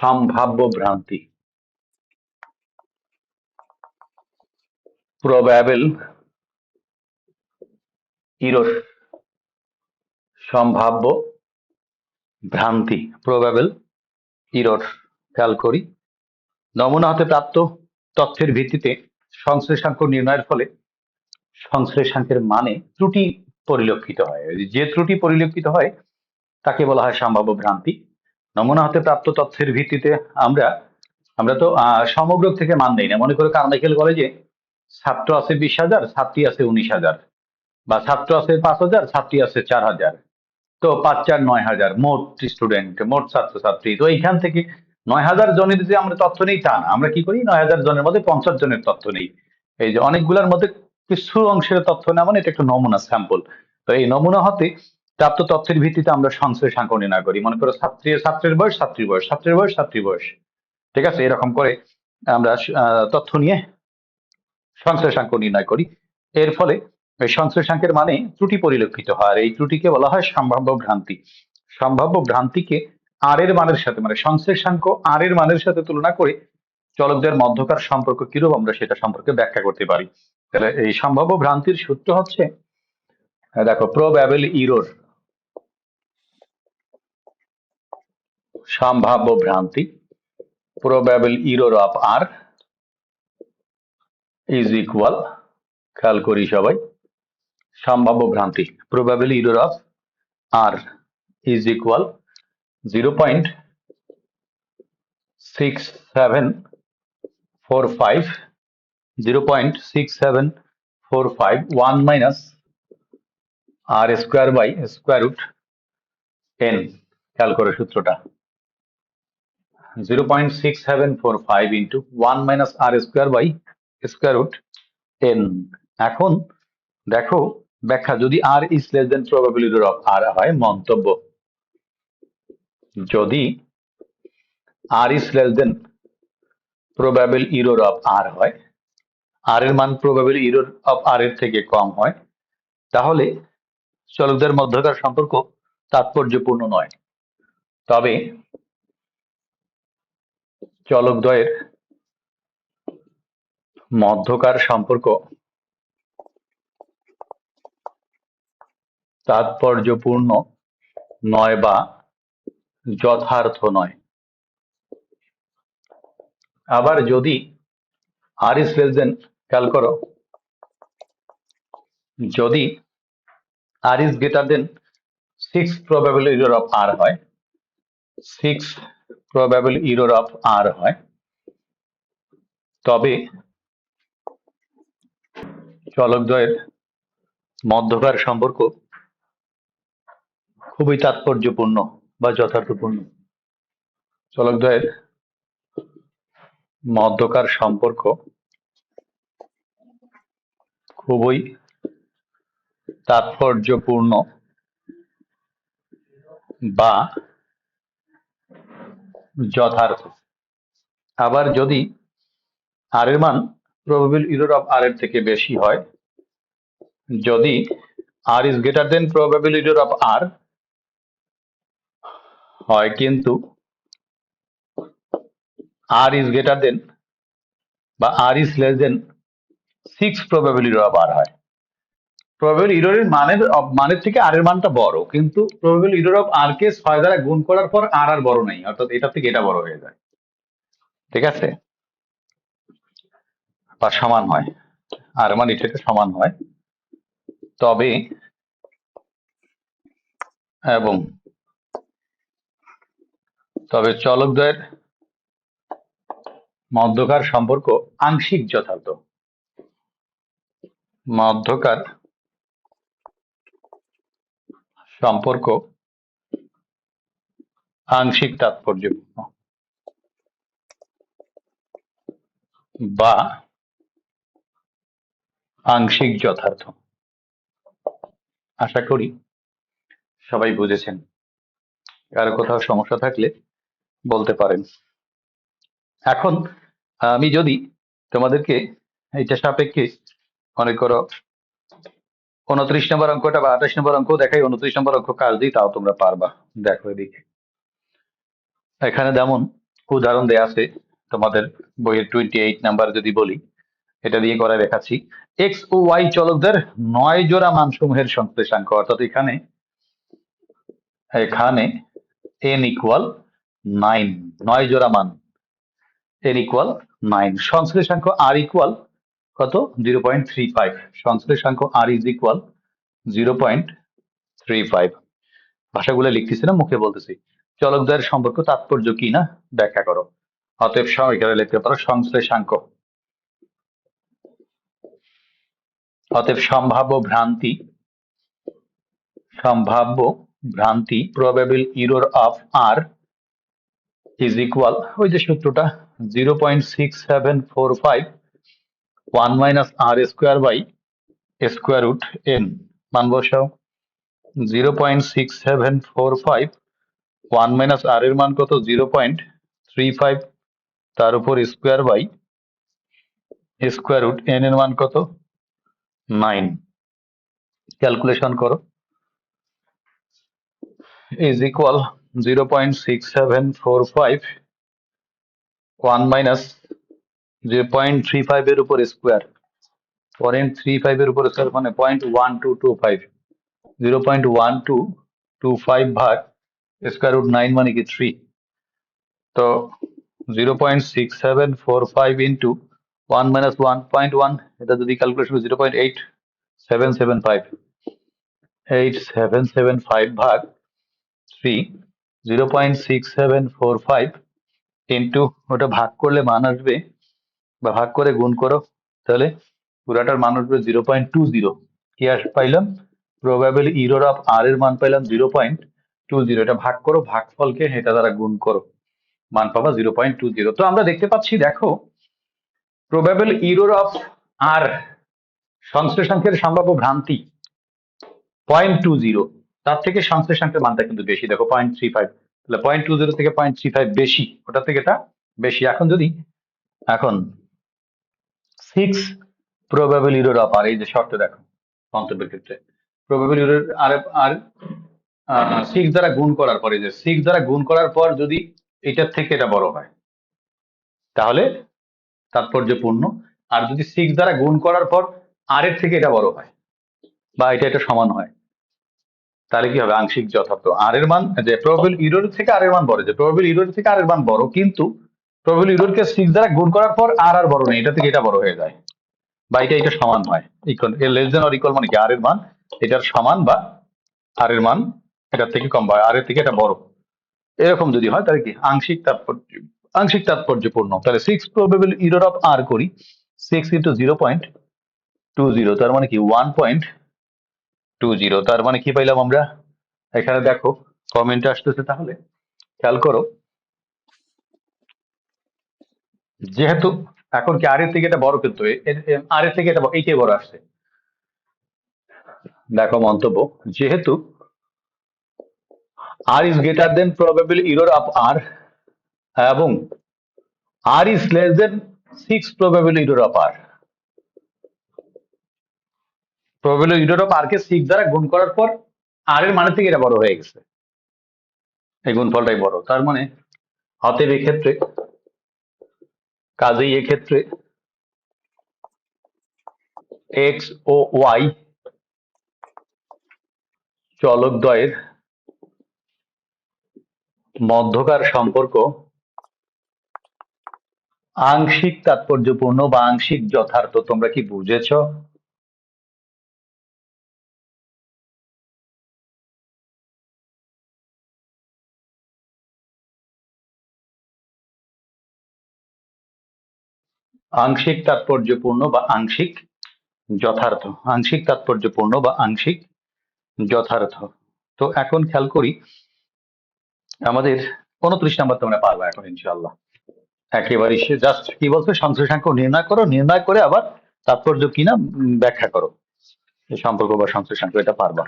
সম্ভাব্য ভ্রান্তি। Probable error সম্ভাব্য ভ্রান্তি। প্রবাবেল ইরোর খেয়াল করি। নমুনা হতে প্রাপ্ত তথ্যের ভিত্তিতে সংশ্লেষাঙ্ক নির্ণয়ের ফলে সংশ্লেষাঙ্কের মানে ত্রুটি পরিলক্ষিত হয়। যে ত্রুটি পরিলক্ষিত হয়, তাকে বলা হয় সম্ভাব্য ভ্রান্তি। নমুনা হতে প্রাপ্ত তথ্যের ভিত্তিতে আমরা আমরা তো সমগ্র থেকে মান নেই না। মনে করো কারমাইকেল কলেজে ছাত্র আছে বিশ হাজার, ছাত্রী আছে উনিশ হাজার। বা ছাত্র আছে পাঁচ হাজার, ছাত্রী আছে চার হাজার। তো পাঁচ চার নয় হাজার, মোট স্টুডেন্ট মোট ছাত্রছাত্রী। তো এইখান থেকে নয় হাজার জনের যে আমরা তথ্য নেই তা না। আমরা কি করি? নয় হাজার জনের মধ্যে পঞ্চাশ জনের তথ্য নেই। এই যে অনেকগুলোর মধ্যে কিছু অংশের তথ্য নেওয়া মানে এটা একটা নমুনা স্যাম্পল তো এই নমুনা হতে প্রাপ্ত তথ্যের ভিত্তিতে আমরা সংশ্লেষাঙ্ক নির্ণয় করি। মনে করো ছাত্রী ছাত্রের বয়স, ছাত্রীর বয়স, ছাত্রের বয়স, ছাত্রীর বয়স। ঠিক আছে? এরকম করে আমরা তথ্য নিয়ে সংশ্লেষাঙ্ক নির্ণয় করি। এর ফলে এই সংশ্লেষাঙ্কের মানে ত্রুটি পরিলক্ষিত হয়। আর এই ত্রুটিকে বলা হয় সম্ভাব্য ভ্রান্তি। সম্ভাব্য ভ্রান্তিকে আর এর মানের সাথে মানে সংশ্লেষাঙ্ক আর এর মানের সাথে তুলনা করে চলকদের মধ্যকার সম্পর্ক কিরূপ আমরা সেটা সম্পর্কে ব্যাখ্যা করতে পারি। তাহলে এই সম্ভাব্য ভ্রান্তির সূত্র হচ্ছে, দেখো প্রোব্যাবল ইরোর সম্ভাব্য ভ্রান্তি probable error of R is equal খেয়াল করি সবাই, সম্ভাব্য ভ্রান্তি probably error of R is equal zero point six seven four five zero point six seven four five one minus R square by square root N খেয়াল করে সূত্রটা। Zero point six seven four five into one minus R square by square root N এখন দেখো ব্যাখ্যা, যদি R is less than probability of R হয়, মন্তব্য। যদি R is less than probable error of R হয় আর এর মান প্রবাবিল ইরোর অফ আর এর থেকে কম হয়, তাহলে চলকদের মধ্যকার সম্পর্ক তাৎপর্যপূর্ণ নয়। তবে চলকদ্বয়ের মধ্যকার সম্পর্ক, তাৎপর্যপূর্ণ নয় বা যথার্থ নয়। আবার যদি আর ইস লেস দেন খেয়াল করো, যদি R is greater than six probable error of R হয় six probable error of R হয়। তবে চলকদ্বয়ের মধ্যকার সম্পর্ক খুবই তাৎপর্যপূর্ণ বা যথার্থপূর্ণ। চলকদ্বয়ের মধ্যকার সম্পর্ক খুবই তাৎপর্যপূর্ণ বা যথার্থ। আবার যদি আর এর মান প্রবাবিল ইরোর অফ আর এর থেকে বেশি হয়, যদি R is greater than probable error of R হয় কিন্তু আর ইজ গ্রেটার দেন বা R is less than six probable error of R হয়। প্রবাবিল ইরোরের মানের মানের থেকে আর এর মানটা বড়, কিন্তু প্রবাবিল ইরোর অফ আর কে ছয় দ্বারা গুণ করার পর আর আর বড় নেই, অর্থাৎ এটা থেকে এটা বড় হয়ে যায়। ঠিক আছে? বা সমান হয়। আর মান এটাকে সমান হয়। তবে, এবং তবে চলকদ্বয়ের মধ্যকার সম্পর্ক আংশিক যথার্থ। মধ্যকার সম্পর্ক আংশিক তাৎপর্যপূর্ণ। বা আংশিক যথার্থ। আশা করি সবাই বুঝেছেন। কারও কোথাও সমস্যা থাকলে বলতে পারেন। এখন আমি যদি তোমাদেরকে এইটা সাপেক্ষে মনে করো উনত্রিশ নম্বর অঙ্কটা বা আঠাশ নম্বর অঙ্ক দেখাই, উনত্রিশ নম্বর অঙ্ক কাজ দিই, তাও তোমরা পারবা। দেখো এদিকে। এখানে যেমন উদাহরণ দেয়া আছে, তোমাদের বইয়ের টোয়েন্টি এইট নাম্বার যদি বলি, এটা দিয়ে করে দেখাচ্ছি। এক্স ও ওয়াই চলকদের নয় জোড়া মানসমূহের সংশ্লেষাঙ্ক, অর্থাৎ এখানে এখানে এন ইকুয়াল নাইন নয় জোড়া মান এন ইকুয়াল নাইন সংশ্লেষাঙ্ক আর ইকুয়াল কত? Zero point three five সংশ্লেষাঙ্ক R is equal zero point three five ভাষাগুলো লিখতেছি না, মুখে বলতেছি। চলকদের সম্পর্ক তাৎপর্য কি না? ব্যাখ্যা করো। অতএব এখানে লিখতে পারো সংশ্লেষাঙ্ক অতএব সম্ভাব্য ভ্রান্তি সম্ভাব্য ভ্রান্তি probable error of R is equal ওই যে সূত্রটা zero point six seven four five one minus R square by square root N. মান বসাও। Zero point six seven four five. One minus R এর মান কত? Zero point three five. তার উপর square by square root N এর মান কত? নাইন। ক্যালকুলেশন করো। is equal 0.6745 1 minus 0.35 এর উপর স্কোয়ার পয়েন্ট থ্রি ফাইভ এর উপর স্কোয়ার মানে point one two two five zero point one two two five ভাগ স্কোয়ার রুট নাইন মানে কি থ্রি তো zero point six seven four five into one minus one point one এটা যদি calculation zero point eight seven seven five eight seven seven five ভাগ three zero point six seven four five into ওটা ভাগ করলে মান আসবে বা ভাগ করে গুণ করো, তাহলে পুরাটার মান আসবে জিরো পয়েন্ট টু জিরো কি আস পাইলাম? প্রবাবেল ইরোর অফ আর এর মান পাইলাম জিরো পয়েন্ট টু জিরো এটা ভাগ করো, ভাগফলকে এটা দ্বারা গুণ করো। মান পাবা জিরো পয়েন্ট টু জিরো তো আমরা দেখতে পাচ্ছি, দেখো প্রবাবেল ইরোর অফ আর সংশ্লেষাঙ্কের সম্ভাব্য ভ্রান্তি পয়েন্ট টু জিরো তার থেকে সংশ্লেষাঙ্কের মানটা কিন্তু বেশি, দেখো পয়েন্ট থ্রি ফাইভ তাহলে পয়েন্ট টু জিরো থেকে পয়েন্ট থ্রি ফাইভ বেশি ওটা থেকে এটা বেশি। এখন যদি, এখন six probable error of r এই যে শর্ত দেখো মন্তব্যের ক্ষেত্রে। প্রবাবল ইরোর আর আর সিক্স দ্বারা গুণ করার পরে যে সিক্স দ্বারা গুণ করার পর যদি এটার থেকে এটা বড় হয়, তাহলে তাৎপর্যপূর্ণ। আর যদি সিক্স দ্বারা গুণ করার পর আর এর থেকে এটা বড় হয়, বা এটা এটা সমান হয়, তাহলে কি হবে? আংশিক যথার্থ। আর এর মান, যে প্রবাবল ইরোর থেকে আর এর মান বড়, যে প্রবাবল ইরোর থেকে আর এর মান বড়, কিন্তু প্রবাবল ইরোরকে সিক্স দ্বারা গুণ করার পর আর আর বড় নেই। এটা থেকে এটা বড় হয়ে যায়। বা এটা এটা সমান হয়। Equal less than or equal মানে কি? আর এর মান। এটার সমান বা আর এর মান এটার থেকে কম বা আর এর থেকে এটা বড়। এরকম যদি হয়, তাহলে কি? আংশিক তাৎপর্য আংশিক তাৎপর্যপূর্ণ। তাহলে six probable error of R করি। Six into zero point two zero তার মানে কি? ওয়ান পয়েন্ট টু জিরো তার মানে কি পাইলাম আমরা? এখানে দেখো কমেন্ট আসতেছে তাহলে। খেয়াল করো। যেহেতু এখন কি আর এর থেকে এটা বড় কিন্তু আর এর থেকে এটা এইটাই বড় আসছে। দেখো মন্তব্য, যেহেতু R is greater than probable error of R এবং R is less than six probable error of R probable error of R K six দ্বারা গুণ করার পর আর এর মানে থেকে এটা বড় হয়ে গেছে। এই গুণফলটাই বড়। তার মানে অতএব এক্ষেত্রে কাজেই এক্ষেত্রে এক্স ও ওয়াই চলকদ্বয়ের মধ্যকার সম্পর্ক আংশিক তাৎপর্যপূর্ণ বা আংশিক যথার্থ তোমরা কি বুঝেছ? আংশিক তাৎপর্যপূর্ণ বা আংশিক যথার্থ। আংশিক তাৎপর্যপূর্ণ বা আংশিক যথার্থ। তো এখন খেয়াল করি, আমাদের উনত্রিশ নাম্বার তোমরা পারবে এখন ইনশাল্লাহ একেবারে সে জাস্ট কি বলছে? সংশ্লেষাঙ্ক নির্ণয় করো, নির্ণয় করে আবার তাৎপর্য কিনা ব্যাখ্যা করো। সম্পর্ক বা সংশ্লেষাঙ্ক এটা পারবা।